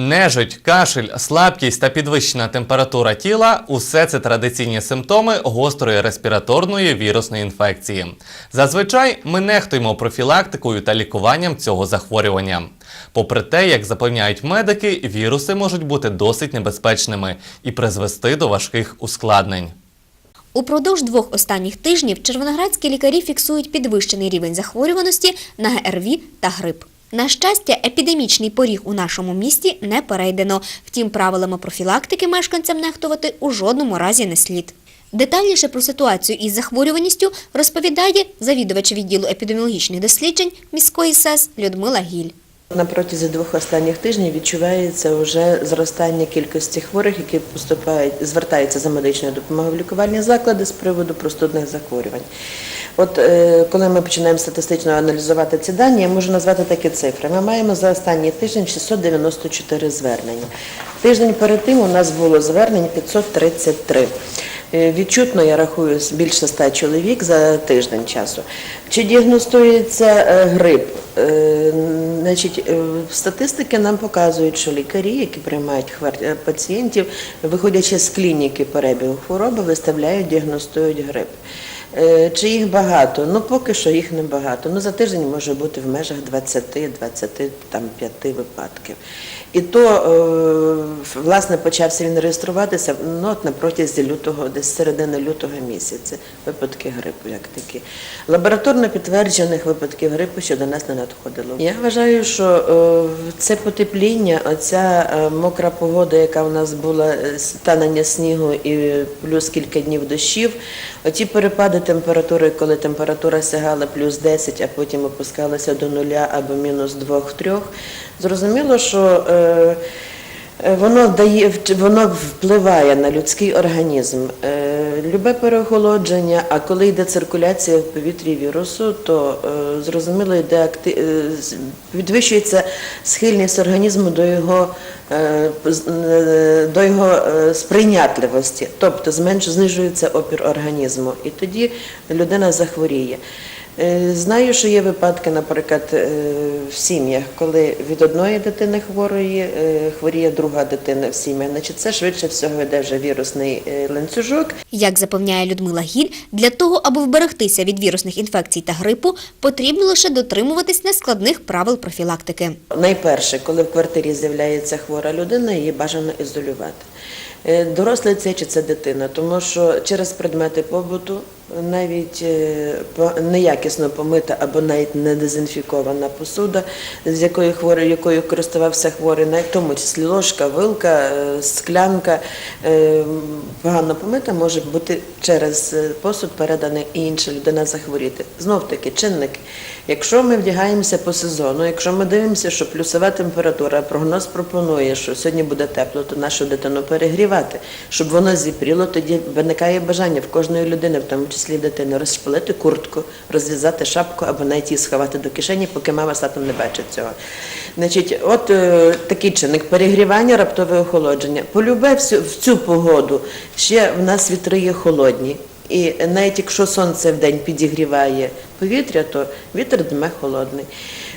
Нежить, кашель, слабкість та підвищена температура тіла усе це традиційні симптоми гострої респіраторної вірусної інфекції. Зазвичай ми нехтуємо профілактикою та лікуванням цього захворювання. Попри те, як запевняють медики, віруси можуть бути досить небезпечними і призвести до важких ускладнень. Упродовж двох останніх тижнів червоноградські лікарі фіксують підвищений рівень захворюваності на ГРВІ та грип. На щастя, епідемічний поріг у нашому місті не перейдено. Втім, правилами профілактики мешканцям нехтувати у жодному разі не слід. Детальніше про ситуацію із захворюваністю розповідає завідувач відділу епідеміологічних досліджень міської СЕС Людмила Гіль. На протязі двох останніх тижнів відчувається вже зростання кількості хворих, які поступають, звертаються за медичною допомогою в лікувальні заклади з приводу простудних захворювань. От е, коли ми починаємо статистично аналізувати ці дані, я можу назвати такі цифри. Ми маємо за останній тиждень 694 звернення. Тиждень перед тим у нас було звернень 533. Е, Відчутно, я рахую, більше 100 чоловік за тиждень часу. Чи діагностується е, грип? Значить, статистики нам показують, що лікарі, які приймають пацієнтів, виходячи з клініки перебігу хвороби, виставляють, діагностують грип. Е, Чи їх багато? Ну поки що їх не. Ну за тиждень може бути в межах 20-25 випадків. І то, е, власне, почався він реєструватися ну, от на лютого, десь середини лютого місяця, випадки грипу як такі. Лабораторно підтверджених випадків грипу ще до нас не надходило. Я вважаю, що е, це потепління, оця мокра погода, яка у нас була, станення снігу і плюс кілька днів дощів, оті перепади температури, коли температура сягала плюс 10, а потім опускалася до нуля або мінус 2-3, зрозуміло, що Е, Воно дає воно впливає на людський організм. Е, Любе переохолодження, а коли йде циркуляція в повітрі вірусу, то е, зрозуміло йде акти... е, підвищується схильність організму до його, е, е, до його е, сприйнятливості, тобто зменш знижується опір організму, і тоді людина захворіє. Е, Знаю, що є випадки, наприклад, е, в сім'ях, коли від одної дитини хворої е, хворіє друга дитина в сім'ях. Значить, це швидше всього йде вже вірусний ланцюжок. Як запевняє Людмила Гіль, для того, аби вберегтися від вірусних інфекцій та грипу, потрібно лише дотримуватись нескладних правил профілактики. Найперше, коли в квартирі з'являється хвора людина, її бажано ізолювати. Е, Дорослий це чи це дитина, тому що через предмети побуту навіть е, неякісно помита або навіть не дезінфікована посуда, з якою хворий, якою користувався хворий, в тому числі ложка, вилка, е, склянка е, погано помита, може бути через посуд переданий і інша людина захворіти. Знов таки чинники. Якщо ми вдягаємося по сезону, якщо ми дивимося, що плюсова температура, прогноз пропонує, що сьогодні буде тепло, то нашу дитину перегрівати, щоб воно зіпріло, тоді виникає бажання в кожної людини, в тому числі дитини, розшпилити куртку, розв'язати шапку або навіть її сховати до кишені, поки мама з не бачить цього. Значить, от е, такий чинник перегрівання, раптове охолодження. Полюбе всю- в цю погоду ще в нас вітри є холодні. І навіть якщо сонце в день підігріває повітря, то вітер дме холодний.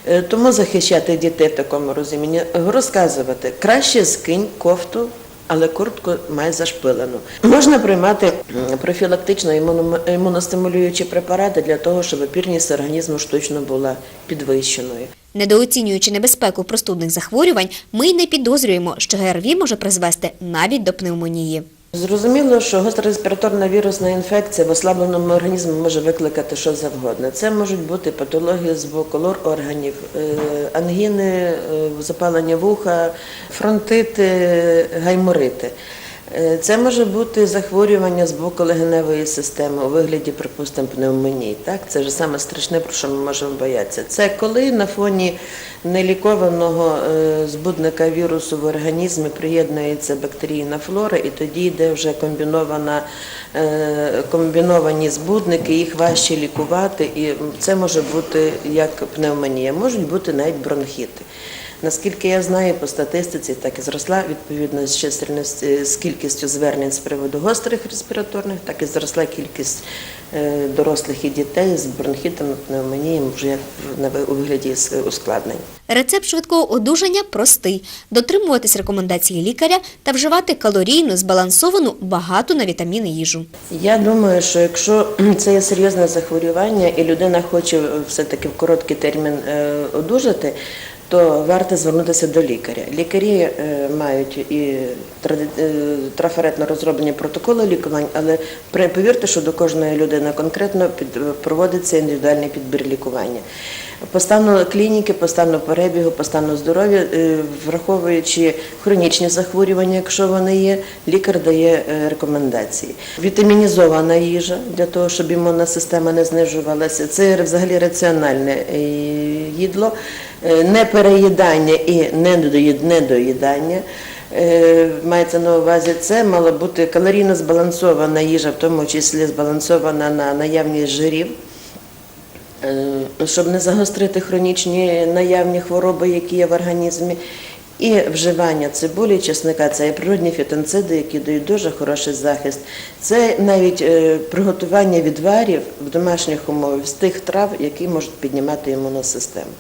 Е, Тому захищати дітей в такому розумінні, розказувати, краще скинь кофту, але куртку май зашпилену. Можна приймати профілактично імуно- імуностимулюючі препарати для того, щоб опірність організму штучно була підвищеною. Недооцінюючи небезпеку простудних захворювань, ми й не підозрюємо, що ГРВІ може призвести навіть до пневмонії. Зрозуміло, що гостра респіраторна вірусна інфекція в ослабленому організмі може викликати що завгодно. Це можуть бути патології з боку лор органів, е, ангіни, е, запалення вуха, фронтити, гайморити. Е, Це може бути захворювання з боку легеневої системи у вигляді, припустимо, пневмонії. Так? Це ж саме страшне, про що ми можемо боятися. Це коли на фоні нелікованого е, збудника вірусу в організмі приєднується бактерійна флора, і тоді йде вже комбінована, е, комбіновані збудники, їх важче лікувати, і це може бути як пневмонія, можуть бути навіть бронхіти. Наскільки я знаю, по статистиці так і зросла відповідно з чисельності з кількістю звернень з приводу гострих респіраторних, так і зросла кількість е, дорослих і дітей з бронхітом, пневмонієм вже ви- у вигляді ускладнень. Рецепт швидкого одужання простий: дотримуватись рекомендацій лікаря та вживати калорійну, збалансовану, багату на вітаміни їжу. Я думаю, що якщо це є серйозне захворювання і людина хоче е, все-таки в короткий термін е, одужати, то варто звернутися до лікаря. Лікарі е, мають і е, трафаретно розроблені протоколи лікувань, але повірте, що до кожної людини конкретно проводиться індивідуальний підбір лікування. По стану клініки, по стану перебігу, по стану здоров'я, е, враховуючи хронічні захворювання, якщо вони є, лікар дає рекомендації. Вітамінізована їжа для того, щоб імунна система не знижувалася. Це взагалі раціональне їдло, Е, не переїдання і недоїдання. Е, Мається на увазі, це мала бути калорійно збалансована їжа, в тому числі збалансована на наявність жирів. Е, щоб не загострити хронічні наявні хвороби, які є в організмі. І вживання цибулі, чесника це є природні фітонциди, які дають дуже хороший захист. Це навіть приготування відварів в домашніх умовах з тих трав, які можуть піднімати імунну систему.